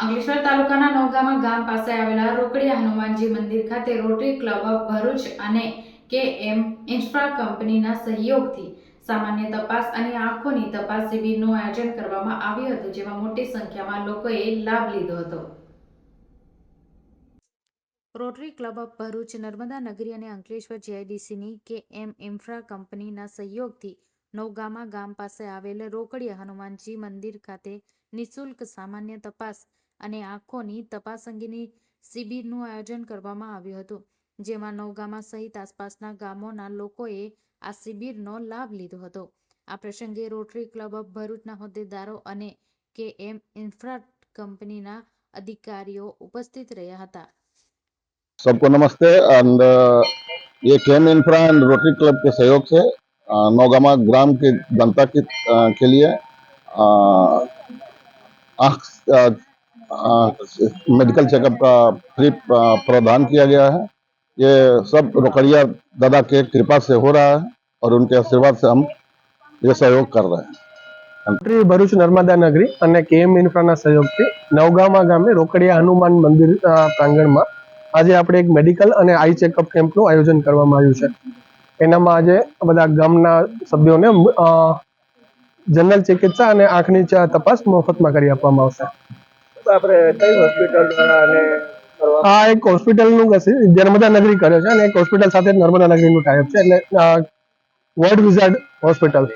અંકલેશ્વર તાલુકાના નવગામા ગામ પાસે આવેલા રોકડી હનુમાનજી મંદિર ખાતે રોટરી ક્લબ ભરૂચ અને કે એમ ઇન્ફ્રા કંપનીના સહયોગથી સામાન્ય તપાસ અને આંખોની તપાસ શિબિરનું આયોજન કરવામાં આવ્યું હતું, જેમાં મોટી સંખ્યામાં લોકોએ લાભ લીધો હતો. Rotary Club of Bharuch, Narmada Nagari અને અંકલેશ્વર જીઆઈડીસીની કે એમ ઇન્ફ્રા કંપનીના સહયોગથી નવગામા ગામ પાસે આવેલ રોકડિયા હનુમાનજી મંદિર ખાતે નિઃશુલ્ક સામાન્ય તપાસ અને આંખોની તપાસ અંગેની શિબિરનું આયોજન કરવામાં આવ્યું હતું જેમાં નવગામા સહિત આસપાસના ગામોના લોકોએ આ શિબિરનો લાભ લીધો હતો આ પ્રસંગે રોટરી ક્લબ ઓફ ભરૂચના હોદ્દેદારો અને કે એમ ઇન્ફ્રા કંપનીના અધિકારીઓ ઉપસ્થિત રહ્યા હતા सबको नमस्ते एंड ये Chem Infra and Rotary Club के सहयोग से अ, नौगामा ग्राम के जनता के, अ, के लिए अ, आँख अ, अ, मेडिकल चेकअप का फ्री अ, प्रावधान किया गया है ये सब रोकड़िया दादा के कृपा से हो रहा है और उनके आशीर्वाद से हम ये सहयोग कर रहे हैं રોટરી ભરૂચ નર્મદા નગરી અને કેએમ ઇન્ફ્રાના સહયોગથી નવગામા ગામે રોકડિયા હનુમાન મંદિર અ, પ્રાંગણમાં આજે આપણે એક મેડિકલ અને આઈ ચેકઅપ કેમ્પનું આયોજન કરવામાં આવ્યું છે એનામાં આજે બધા ગામના સભ્યોને અ, જનરલ ચિકિત્સા અને આંખની ચ- તપાસ મફતમાં કરી આપવામાં આવશે આપણે કઈ હોસ્પિટલ દ્વારા અને આ એક હોસ્પિટલનું કશે, નર્મદા નગરી કરે છે અને એક હોસ્પિટલ સાથે નર્મદા નગરીનું ટાઈપ છે એટલે વર્લ્ડ વિઝાર્ડ હોસ્પિટલ